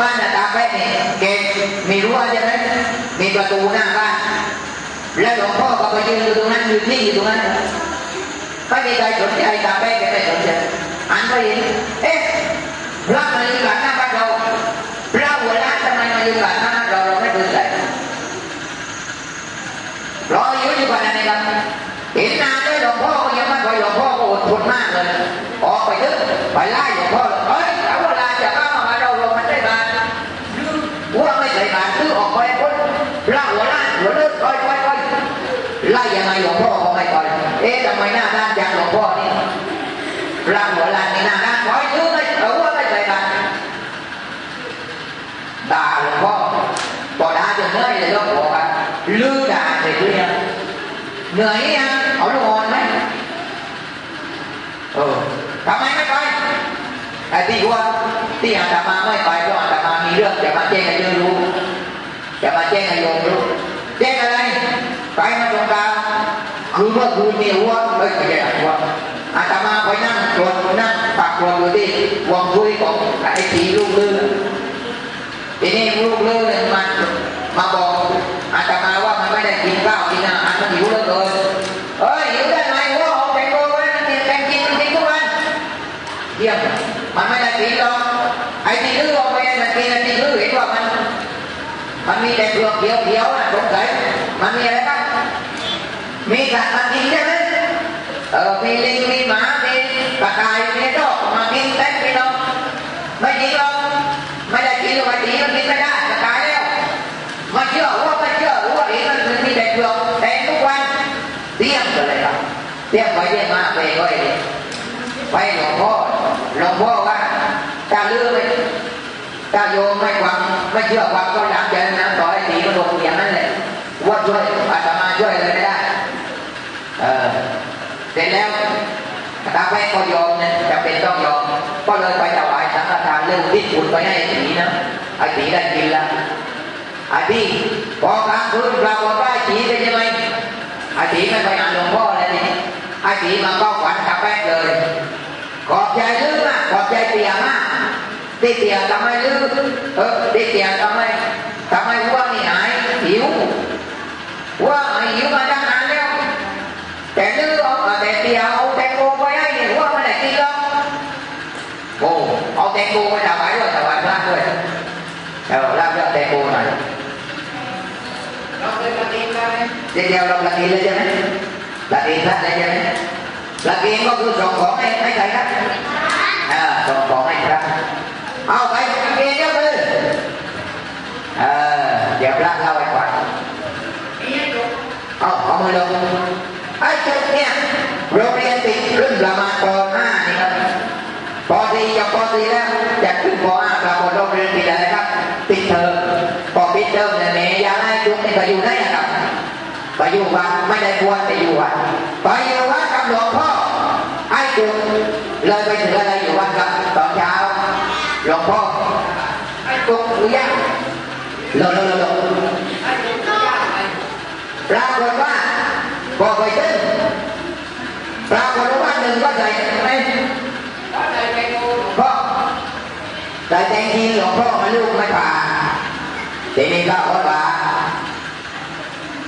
บ้านตาแป๊ะนี่เกมีรั้วใช่ไหมมีประตูหน้าบ้านแล้วหลวงพ่อก็ไปยืนอยู่ตรงนั้นยืนนิ่อยู่ตรงนั้นไม่มีใครสนใจตาแป๊ะแกไม่สนใจหันไปเห็นเอ๊ะพระมายืนหลังหน้าบ้านเราพระหัวล้านทำไมมายืนหลังหน้าบ้านเราเราไม่สนใจรออยู่ที่บ้านนี่ครับเห็นนานด้วยหลวงพ่อก็ยังไม่ไปหลวงพ่อก็อดทนมากเลยออกไปทึกไปไล่หลวงพ่อ ไล่ยังไงหลวงพ่อก็ไม่ไปเอ๊ะทำไมหน้าด้านจังหลวงพ่อนี่พระหัวลานนี่หน้าด้านคอยซื้อไม่เออว่าไม่ใส่บานด่าหลวงพ่อพอด่าจนเหนื่อยเลยหลวงพ่อครับลือด่าเสร็จเลยงเหนื่อยยังเอาลูกอ่อนไหมเออทำไมไม่ไปไอ้ที่ว่าที่อาตมาไม่ไปเพราะอาตมามีเรื่องจะมาแจ้งให้โยมรู้จะมาแจ้งให้โยมรู้แจ้งอะไร ไปมาตรงกลางคือเมื่อคืนมีหัวเฮ้ยไม่ใช่หัวอาตมาไปนั่งตรวจนั่งปักตรวจอยู่ที่วังคุยของไอ้ผีลูกเรือทีนี้ลูกเลื่อนมันมาบอกอาตมาว่ามันไม่ได้กินข้าวกินอาหารมันหิวเหลือเกินเอ้ยหิวได้ไงว่าเอาแตงโมไว้มันกินแตงกินมันกินทุกวันเยี่ยมมันไม่ได้กินหรอกไอ้ที่ลื้อออกไปมันกินไอ้ที่ลื้อเห็นว่ามัน มันมีแต่เปลือกเขียวๆนะสงสัยมันมีอะไรบ้าง มีสัตว์มากินใช่ไหมเออมีลิงมีหมามีกระต่ายมีนกมากินเต็มไปหมดไม่กินหรอกไม่ได้กินวันนี้มันกินไม่ได้จะตายแล้วมาเชื่อว่าไม่เชื่อว่าเองมันมีแต่เปลือกแทงทุกวันเตี้ยมกันเลยครับเตี้ยมไปเตี้ยมมาไปก็ไอ้ไปหลวงพ่อหลวงพ่อว่าถ้าลือไปถ้าโยมไม่ความไม่เชื่อความก็หลังใจนะต่อไอ้ตีมันลงอย่างนั้นเลยว่าช่วยอาตมาช่วยอะไรไม่ได้ เสร็จแล้วตาแม่ก็ยอมนะจำเป็นต้องยอม ก็เลยไปถวายสังฆทานเรื่องที่คุณไปให้ผีนะไอ้ผีได้กินล้วไอ้พี่พอกลางคืนปรากฏว่าไอ้ผีเป็นยังไงไอ้ผีไม่ไปหาหลวงพ่อเลยนี่ไอ้ผีมาก็ฝันตาแป๊กเลยขอบใจลือมากขอบใจเตียมากที่เตียทำไมลือเออที่เตียทำไมทำไมว่านี่หายหิวว่าไอ้หิวมาตั้งน เอาแต่เตียเอาแตงโมไปให้เนี่ยว่ามันได้กินหรอกโอ้เอาแตงโมไปถวายด้วยถวายพระด้ ยาไล่จุกนี่ไปอยู่ไหนอะครับไปอยู่วัดไม่ได้บวชไปอยู่วัดไปอยู่วัดกับหลวงพ่อไอ้จุกเลยไปถึงอะไรอยู่วัดครับตอนเช้าหลวงพ่อไอ้จุกหรือยังเลอะเลอะเลอะปรากฏว่าพอไปถึงปรากฏว่าหนึ่งก็ใส่ไหมพ่อใส่แตงทีหลวงพ่อมาลูกไม่ผ่าทีนี้ก็อดว่า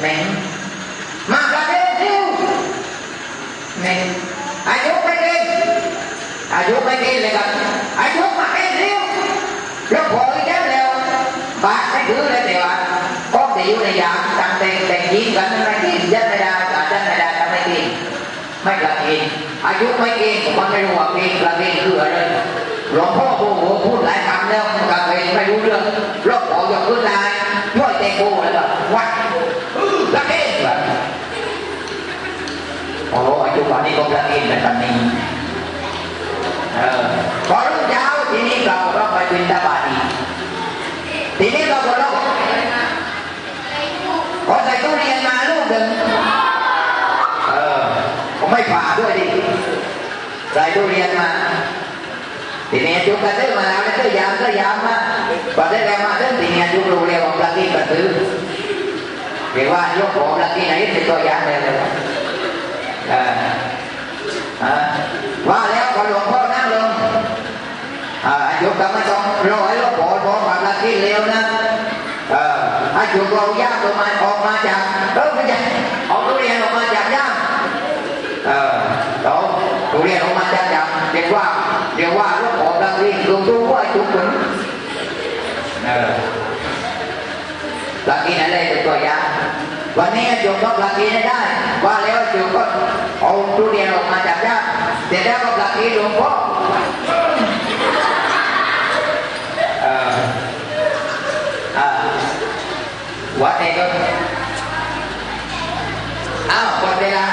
แม่มาประเด็นซิวแม่อายุไม่กินอายุไม่กินเลยครับอายุมากินซิวเราขออีกแล้วแล้วบาทไม่ถือเลยแต่ว่าก็จะอยู่ในยามตั้งแต่งแต่งยิงกันอะไรที่ยันไม่ได้อาจารย์ไม่ได้ทำไม่กินไม่กระกินอายุไม่กินมันไม่รู้ว่ากินกระกินคืออะไรหลวงพ่อโอ้โหพูดหลายคำแล้วมันกระกินไม่รู้เรื่องรอบขอยกขึ้นได้ช่วยเตะโบแล้วก็วัดกระกินแบบโอ้โหอายุป่านนี้ก็กระกินแบบนี้เออพอรุ่งเช้าทีนี้เราก็ไป บินทบาทอีก ทีนี้ก็คนเราขอใส่ตู้เรียนมาลูกหนึ่งเออผมไม่ผ่าด้วยดิใส่ตู้เรียนมาทีนี้จุกกระตื้อมาแล้วแล้วก็ยามก็ยามมาพอได้แล้วมาเรื่องทีนี้จุกรู้เรียกว่าปลากี้กระตือเรียกว่ายกของปลากี้ไหนเป็นตัวยามเลยเลยเออว่าแล้วพอหลวงพ่อนั่งลงอาจุกก็ไม่ต้องรอให้หลวงพ่อบอก ว่าปลวนะเออให้จุกเราย่างลงมาออกมาจากเออไม่ใช่ออกทุเรียนออกมาจากย่าเออเราทุเรียนออกมาจากย่าเรียกว่าเรียกว่าลูกของปลากี้ลงตู้ว่าจุกถึงเออปลากีนอะไรเป็นตัวยาวันนี้จุกก็ปลากีนได้ ว่าแล้วจุกก็เอาทุเรียนออกมาจากย่าเสร็จแล้วก็ปลากีนหลวงพ่อออ่า วัดเองก็อ้าวหมดเวลา